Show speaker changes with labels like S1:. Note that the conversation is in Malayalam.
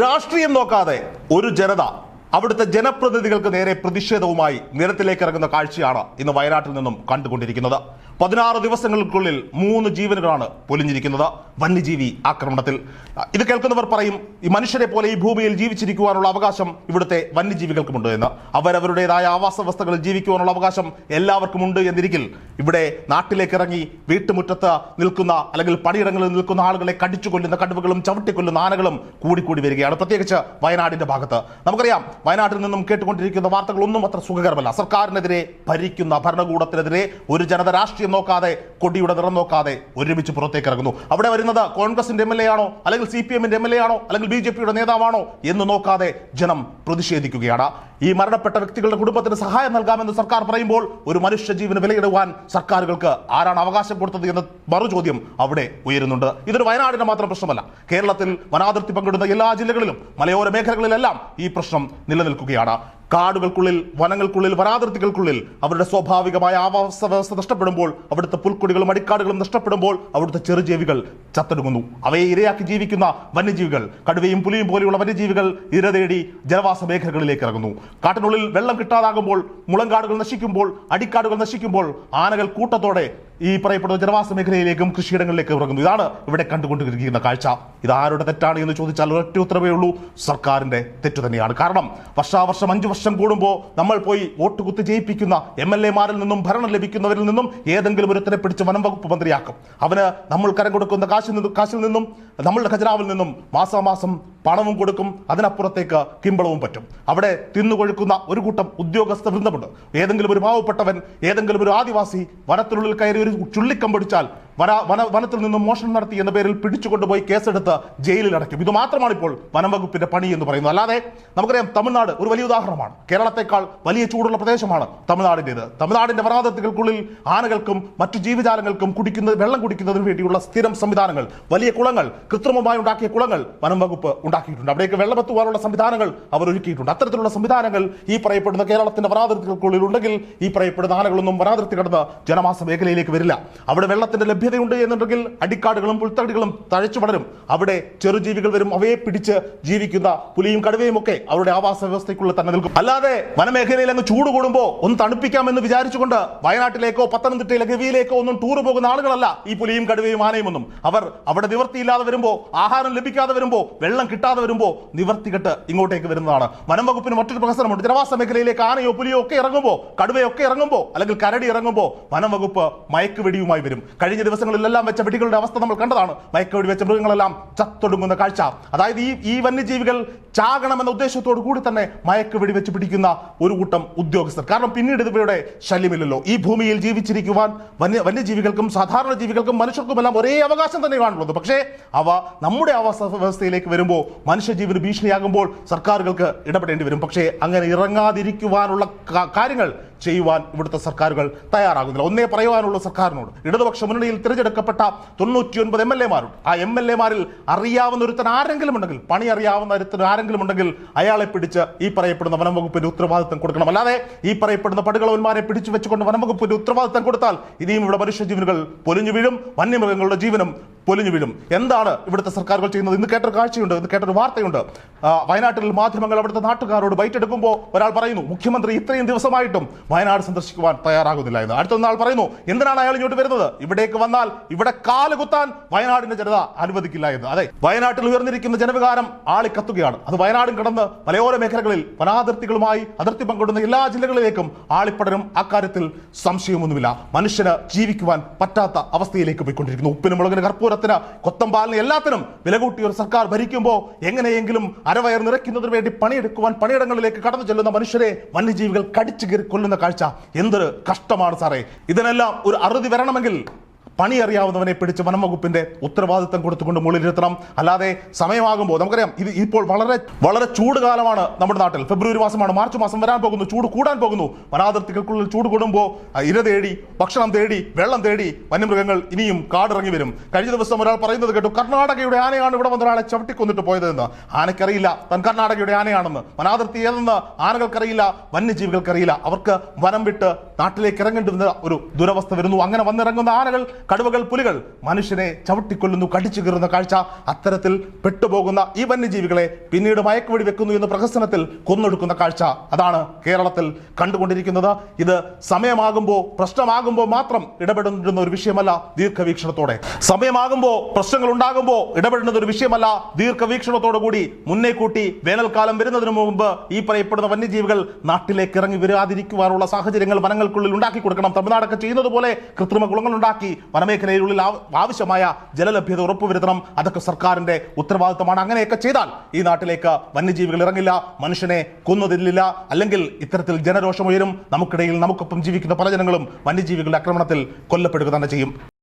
S1: രാഷ്ട്രീയം നോക്കാതെ ഒരു ജനത അവിടുത്തെ ജനപ്രതിനിധികൾക്ക് നേരെ പ്രതിഷേധവുമായി നിരത്തിലേക്ക് ഇറങ്ങുന്ന കാഴ്ചയാണ് ഇന്ന് വയനാട്ടിൽ നിന്നും കണ്ടുകൊണ്ടിരിക്കുന്നത്. പതിനാറ് ദിവസങ്ങൾക്കുള്ളിൽ മൂന്ന് ജീവനുകളാണ് പൊലിഞ്ഞിരിക്കുന്നത് വന്യജീവി ആക്രമണത്തിൽ. ഇത് കേൾക്കുന്നവർ പറയും ഈ മനുഷ്യരെ പോലെ ഈ ഭൂമിയിൽ ജീവിച്ചിരിക്കുവാനുള്ള അവകാശം ഇവിടുത്തെ വന്യജീവികൾക്കുമുണ്ട് എന്ന്. അവരവരുടേതായ ആവാസ വ്യവസ്ഥകളിൽ ജീവിക്കുവാനുള്ള അവകാശം എല്ലാവർക്കും ഉണ്ട് എന്നിരിക്കിൽ. ഇവിടെ നാട്ടിലേക്ക് ഇറങ്ങി വീട്ടുമുറ്റത്ത് നിൽക്കുന്ന അല്ലെങ്കിൽ പണിയിടങ്ങളിൽ നിൽക്കുന്ന ആളുകളെ കടിച്ചു കൊല്ലുന്ന കടുവകളും ചവിട്ടിക്കൊല്ലുന്ന ആനകളും കൂടിക്കൂടി വരികയാണ്. പ്രത്യേകിച്ച് വയനാടിന്റെ ഭാഗത്ത്. നമുക്കറിയാം വയനാട്ടിൽ നിന്നും കേട്ടുകൊണ്ടിരിക്കുന്ന വാർത്തകളൊന്നും അത്ര സുഖകരമല്ല. സർക്കാരിനെതിരെ ഭരിക്കുന്ന ഭരണകൂടത്തിനെതിരെ ഒരു ജനത രാഷ്ട്രീയം നോക്കാതെ കൊടിയുടെ നിറം നോക്കാതെ ഒരുമിച്ച് പുറത്തേക്ക് ഇറങ്ങുന്നു. അവിടെ വരുന്നത് കോൺഗ്രസിന്റെ എം എൽ എ ആണോ അല്ലെങ്കിൽ സി പി എമ്മിന്റെ എം എൽ എ ആണോ അല്ലെങ്കിൽ ബി ജെ പിയുടെ നേതാവാണോ? എന്ന് നോക്കാതെ ജനം പ്രതിഷേധിക്കുകയാണ്. ഈ മരണപ്പെട്ട വ്യക്തികളുടെ കുടുംബത്തിന് സഹായം നൽകാമെന്ന് സർക്കാർ പറയുമ്പോൾ ഒരു മനുഷ്യജീവന് വിലയിടുവാൻ സർക്കാരുകൾക്ക് ആരാണ് അവകാശം കൊടുത്തത് എന്ന മറുചോദ്യം അവിടെ ഉയരുന്നുണ്ട്. ഇതൊരു വയനാടിന്റെ മാത്രം പ്രശ്നമല്ല. കേരളത്തിൽ വനാതിർത്തി പങ്കിടുന്ന എല്ലാ ജില്ലകളിലും മലയോര മേഖലകളിലെല്ലാം ഈ പ്രശ്നം നിലനിൽക്കുകയാണ്. കാടുകൾക്കുള്ളിൽ വനങ്ങൾക്കുള്ളിൽ വനാതിർത്തികൾക്കുള്ളിൽ അവരുടെ സ്വാഭാവികമായ ആവാസ വ്യവസ്ഥ നഷ്ടപ്പെടുമ്പോൾ അവിടുത്തെ പുൽക്കൊടികളും അടിക്കാടുകളും നഷ്ടപ്പെടുമ്പോൾ അവിടുത്തെ ചെറുജീവികൾ ചത്തൊടുങ്ങുന്നു. അവയെ ഇരയാക്കി ജീവിക്കുന്ന വന്യജീവികൾ കടുവയും പുലിയും പോലെയുള്ള വന്യജീവികൾ ഇര തേടി ജനവാസ മേഖലകളിലേക്ക് ഇറങ്ങുന്നു. കാട്ടിനുള്ളിൽ വെള്ളം കിട്ടാതാകുമ്പോൾ മുളങ്കാടുകൾ നശിക്കുമ്പോൾ അടിക്കാടുകൾ നശിക്കുമ്പോൾ ആനകൾ കൂട്ടത്തോടെ ഈ പറയപ്പെടുന്ന ജനവാസ മേഖലയിലേക്കും കൃഷിയിടങ്ങളിലേക്കും ഇറങ്ങുന്നു. ഇതാണ് ഇവിടെ കണ്ടുകൊണ്ടിരിക്കുന്ന കാഴ്ച. ഇത് ആരുടെ തെറ്റാണ് എന്ന് ചോദിച്ചാൽ ഒരൊറ്റ ഉത്തരവേ ഉള്ളൂ. സർക്കാരിന്റെ തെറ്റു തന്നെയാണ്. കാരണം വർഷാവർഷം അഞ്ചു വർഷം കൂടുമ്പോൾ നമ്മൾ പോയി വോട്ട് കുത്തി ജയിപ്പിക്കുന്ന എം എൽ എമാരിൽ നിന്നും ഭരണം ലഭിക്കുന്നവരിൽ നിന്നും ഏതെങ്കിലും ഒരുത്തരെ പിടിച്ച് വനം വകുപ്പ് മന്ത്രിയാക്കും. അവന് നമ്മൾ കരം കൊടുക്കുന്ന കാശിൽ നിന്നും കാശിൽ നിന്നും നമ്മളുടെ ഖജനാവിൽ നിന്നും മാസാമാസം പണവും കൊടുക്കും. അതിനപ്പുറത്തേക്ക് കിമ്പളവും പറ്റും. അവിടെ തിന്നുകൊഴുക്കുന്ന ഒരു കൂട്ടം ഉദ്യോഗസ്ഥ വൃന്ദമുണ്ട്. ഏതെങ്കിലും ഒരു പാവപ്പെട്ടവൻ ഏതെങ്കിലും ഒരു ആദിവാസി വനത്തിനുള്ളിൽ കയറി ഒരു ചുള്ളിക്കം പിടിച്ചാൽ വന വന വനത്തിൽ നിന്നും മോഷണം നടത്തി എന്ന പേരിൽ പിടിച്ചുകൊണ്ടുപോയി കേസെടുത്ത് ജയിലിൽ അടയ്ക്കും ഇത് മാത്രമാണ് ഇപ്പോൾ വനം വകുപ്പിന്റെ പണി എന്ന് പറയുന്നത്. അല്ലാതെ നമുക്കറിയാം തമിഴ്നാട് ഒരു വലിയ ഉദാഹരണമാണ്. കേരളത്തെക്കാൾ വലിയ ചൂടുള്ള പ്രദേശമാണ് തമിഴ്നാടിന്റെത്. തമിഴ്നാടിന്റെ വനാതിർത്തികൾക്കുള്ളിൽ ആനകൾക്കും മറ്റു ജീവജാലങ്ങൾക്കും കുടിക്കുന്ന വെള്ളം കുടിക്കുന്നതിന് വേണ്ടിയുള്ള സ്ഥിരം സംവിധാനങ്ങൾ വലിയ കുളങ്ങൾ കൃത്രിമമായി ഉണ്ടാക്കിയ കുളങ്ങൾ വനംവകുപ്പ് ഉണ്ടാക്കിയിട്ടുണ്ട്. അവിടേക്ക് വെള്ളമെത്തുവാനുള്ള സംവിധാനങ്ങൾ അവർ ഒരുക്കിയിട്ടുണ്ട്. അത്തരത്തിലുള്ള സംവിധാനങ്ങൾ ഈ പറയപ്പെടുന്ന കേരളത്തിന്റെ വനാതിർത്തികൾക്കുള്ളിൽ ഉണ്ടെങ്കിൽ ഈ പറയപ്പെടുന്ന ആനകളൊന്നും വനാതിർത്തി കടന്ന് ജനവാസ മേഖലയിലേക്ക് വരില്ല. അവിടെ വെള്ളത്തിന്റെ ലഭ്യതയുണ്ട് എന്നുണ്ടെങ്കിൽ അടിക്കാടുകളും പുൽത്തടികളും തഴച്ചു വളരും. അവിടെ ചെറുജീവികൾ വരും അവയെ പിടിച്ച് ജീവിക്കുന്ന പുലിയും കടുവയും ഒക്കെ അവരുടെ ആവാസ വ്യവസ്ഥയ്ക്കുള്ളിൽ തന്നെ നിൽക്കും. അല്ലാതെ വനമേഖലയിൽ അങ്ങ് ചൂട് കൂടുമ്പോൾ ഒന്ന് തണുപ്പിക്കാമെന്ന് വിചാരിച്ചുകൊണ്ട് വയനാട്ടിലേക്കോ പത്തനംതിട്ടയിലെ ഗവിയിലേക്കോ ഒന്നും ടൂർ പോകുന്ന ആളുകളല്ല ഈ പുലിയും കടുവയും ആനയും ഒന്നും. അവർ അവിടെ നിവർത്തിയില്ലാതെ വരുമ്പോൾ ആഹാരം ലഭിക്കാതെ വരുമ്പോൾ വെള്ളം കിട്ടാതെ വരുമ്പോൾ നിവർത്തി കെട്ട് ഇങ്ങോട്ടേക്ക് വരുന്നതാണ്. വനം വകുപ്പിന് മറ്റൊരു പ്രഹസനമുണ്ട്. ജനവാസ മേഖലയിലേക്ക് ആനയോ പുലിയോ ഒക്കെ ഇറങ്ങുമ്പോൾ കടുവയൊക്കെ ഇറങ്ങുമ്പോൾ അല്ലെങ്കിൽ കരടി ഇറങ്ങുമ്പോൾ വനം വകുപ്പ് മയക്കുവെടിയുമായി വരും. കഴിഞ്ഞ ദിവസങ്ങളിലെല്ലാം വെച്ച വെടികളുടെ അവസ്ഥ നമ്മൾ കണ്ടതാണ്. മയക്കുവെടി വെച്ച മൃഗങ്ങളെല്ലാം ചത്തൊടുങ്ങുന്ന കാഴ്ച. അതായത് ഈ ഈ വന്യജീവികൾ ചാകണമെന്ന ഉദ്ദേശത്തോടു കൂടി തന്നെ മയക്കുവെടി വെച്ച് പിടിക്കുന്ന ഒരു കൂട്ടം ഉദ്യോഗസ്ഥർ. കാരണം പിന്നീട് ഇവരുടെ ശല്യമില്ലല്ലോ. ഈ ഭൂമിയിൽ ജീവിച്ചിരിക്കുവാൻ വന്യ വന്യജീവികൾക്കും സാധാരണ ജീവികൾക്കും മനുഷ്യർക്കുമെല്ലാം ഒരേ അവകാശം തന്നെയാണുള്ളത് പക്ഷേ അവ നമ്മുടെ ആവാസ വ്യവസ്ഥയിലേക്ക് വരുമ്പോൾ മനുഷ്യജീവന് ഭീഷണിയാകുമ്പോൾ സർക്കാരുകൾക്ക് ഇടപെടേണ്ടി വരും. പക്ഷേ അങ്ങനെ ഇറങ്ങാതിരിക്കുവാനുള്ള കാര്യങ്ങൾ ചെയ്യുവാൻ ഇവിടുത്തെ സർക്കാരുകൾ തയ്യാറാകുന്നില്ല. ഒന്നേ പറയുവാനുള്ള സർക്കാരിനോട്. ഇടതുപക്ഷ മുന്നണിയിൽ തിരഞ്ഞെടുക്കപ്പെട്ട തൊണ്ണൂറ്റിയൊൻപത് എം എൽ എമാരുണ്ട്. ആ എം എൽ എമാരിൽ അറിയാവുന്ന ഒരുത്തൻ ആരെങ്കിലും ഉണ്ടെങ്കിൽ പണി അറിയാവുന്ന ഒരുത്തൻ ആരെങ്കിലും ഉണ്ടെങ്കിൽ അയാളെ പിടിച്ച് ഈ പറയപ്പെടുന്ന വനം വകുപ്പിന്റെ ഉത്തരവാദിത്തം കൊടുക്കണം. അല്ലാതെ ഈ പറയപ്പെടുന്ന പടുകളവന്മാരെ പിടിച്ചു വെച്ചുകൊണ്ട് വനം വകുപ്പിന്റെ ഉത്തരവാദിത്തം കൊടുത്താൽ ഇനിയും ഇവിടെ മനുഷ്യജീവനുകൾ പൊലിഞ്ഞു വീഴും വന്യമൃഗങ്ങളുടെ ജീവനും പൊലിഞ്ഞു വീഴും. എന്താണ് ഇവിടുത്തെ സർക്കാരുകൾ ചെയ്യുന്നത്? ഇന്ന് കേട്ടൊരു കാഴ്ചയുണ്ട് ഇന്ന് കേട്ടൊരു വാർത്തയുണ്ട്. വയനാട്ടിൽ മാധ്യമങ്ങൾ അവിടുത്തെ നാട്ടുകാരോട് ബൈറ്റ് എടുക്കുമ്പോൾ ഒരാൾ പറയുന്നു മുഖ്യമന്ത്രി ഇത്രയും ദിവസമായിട്ടും വയനാട് സന്ദർശിക്കുവാൻ തയ്യാറാകുന്നില്ല എന്ന്. അടുത്ത ആൾ പറയുന്നു എന്തിനാണ് അയാൾ ഇങ്ങോട്ട് വരുന്നത്? ഇവിടേക്ക് വന്നാൽ ഇവിടെ കാൽ കുത്താൻ വയനാടിന്റെ ജനത അനുവദിക്കില്ല എന്ന്. അതെ വയനാട്ടിൽ ഉയർന്നിരിക്കുന്ന ജനവികാരം ആളിക്കത്തുകയാണ്. അത് വയനാടും കടന്ന് മലയോര മേഖലകളിൽ വനാതിർത്തികളുമായി അതിർത്തി പങ്കിടുന്ന എല്ലാ ജില്ലകളിലേക്കും ആളിപ്പടരും. അക്കാര്യത്തിൽ സംശയമൊന്നുമില്ല. മനുഷ്യന് ജീവിക്കുവാൻ പറ്റാത്ത അവസ്ഥയിലേക്ക് പോയിക്കൊണ്ടിരിക്കുന്നു. ഉപ്പിനും മുളകിന് കർപ്പൂരത്തിന് കൊത്തമ്പാലിന് എല്ലാത്തിനും വില കൂട്ടിയ ഒരു സർക്കാർ ഭരിക്കുമ്പോൾ എങ്ങനെയെങ്കിലും അരവയർ നിറയ്ക്കുന്നതിന് വേണ്ടി പണിയെടുക്കുവാൻ പണിയിടങ്ങളിലേക്ക് കടന്നു ചെല്ലുന്ന മനുഷ്യരെ വന്യജീവികൾ കടിച്ചു കയറി കൊല്ലുന്ന കാഴ്ച എന്തൊരു കഷ്ടമാണ് സാറേ. ഇതിനെല്ലാം ഒരു അറുതി വരണമെങ്കിൽ പണി അറിയാവുന്നവനെ പിടിച്ച് വനം വകുപ്പിന്റെ ഉത്തരവാദിത്തം കൊടുത്തുകൊണ്ട് മുകളിലിരുത്തണം അല്ലാതെ സമയമാകുമ്പോൾ നമുക്കറിയാം ഇത് ഇപ്പോൾ വളരെ വളരെ ചൂട് കാലമാണ് നമ്മുടെ നാട്ടിൽ. ഫെബ്രുവരി മാസമാണ് മാർച്ച് മാസം വരാൻ പോകുന്നു ചൂട് കൂടാൻ പോകുന്നു. വനാതിർത്തികൾക്കുള്ളിൽ ചൂട് കൂടുമ്പോൾ ഇര തേടി ഭക്ഷണം തേടി വെള്ളം തേടി വന്യമൃഗങ്ങൾ ഇനിയും കാടിറങ്ങി വരും. കഴിഞ്ഞ ദിവസം ഒരാൾ പറയുന്നത് കേട്ടു കർണാടകയുടെ ആനയാണ് ഇവിടെ വന്ന ഒരാളെ ചവിട്ടിക്കൊന്നിട്ട് പോയതെന്ന്. ആനയ്ക്കറിയില്ല തൻ കർണാടകയുടെ ആനയാണെന്ന്. വനാതിർത്തി ഏതെന്ന് ആനകൾക്കറിയില്ല വന്യജീവികൾക്കറിയില്ല. അവർക്ക് വനം വിട്ട് നാട്ടിലേക്ക് ഇറങ്ങേണ്ടുന്ന ഒരു ദുരവസ്ഥ വരുന്നു. അങ്ങനെ വന്നിറങ്ങുന്ന ആനകൾ കടുവകൾ പുലികൾ മനുഷ്യനെ ചവിട്ടിക്കൊല്ലുന്നു കടിച്ചു കീറുന്ന കാഴ്ച. അത്തരത്തിൽ പെട്ടുപോകുന്ന ഈ വന്യജീവികളെ പിന്നീട് മയക്കുവെടി വെക്കുന്നു എന്ന പ്രഹസനത്തിൽ കൊന്നൊടുക്കുന്ന കാഴ്ച. അതാണ് കേരളത്തിൽ കണ്ടുകൊണ്ടിരിക്കുന്നത്. ഇത് സമയമാകുമ്പോൾ പ്രശ്നമാകുമ്പോൾ മാത്രം ഇടപെടുന്ന ഒരു വിഷയമല്ല ദീർഘവീക്ഷണത്തോടെ. സമയമാകുമ്പോൾ പ്രശ്നങ്ങൾ ഉണ്ടാകുമ്പോൾ ഇടപെടുന്നത് ഒരു വിഷയമല്ല ദീർഘവീക്ഷണത്തോടു കൂടി മുന്നേ കൂട്ടി വേനൽക്കാലം വരുന്നതിന് മുമ്പ് ഈ പറയപ്പെടുന്ന വന്യജീവികൾ നാട്ടിലേക്ക് ഇറങ്ങി വരാതിരിക്കുവാനുള്ള സാഹചര്യങ്ങൾ വനങ്ങൾക്കുള്ളിൽ ഉണ്ടാക്കി കൊടുക്കണം. തമിഴ്നാടൊക്കെ ചെയ്യുന്നത് പോലെ കൃത്രിമ കുളങ്ങൾ ഉണ്ടാക്കി വനമേഖലയിലുള്ളിൽ ആവ- ആവശ്യമായ ജലലഭ്യത ഉറപ്പുവരുത്തണം. അതൊക്കെ സർക്കാരിന്റെ ഉത്തരവാദിത്തമാണ്. അങ്ങനെയൊക്കെ ചെയ്താൽ ഈ നാട്ടിലേക്ക് വന്യജീവികൾ ഇറങ്ങില്ല മനുഷ്യനെ കൊന്നതില്ല അല്ലെങ്കിൽ ഇത്തരത്തിൽ ജനരോഷം ഉയരും. നമുക്കിടയിൽ നമുക്കൊപ്പം ജീവിക്കുന്ന പല ജനങ്ങളും വന്യജീവികളുടെ ആക്രമണത്തിൽ കൊല്ലപ്പെടുക തന്നെ ചെയ്യും.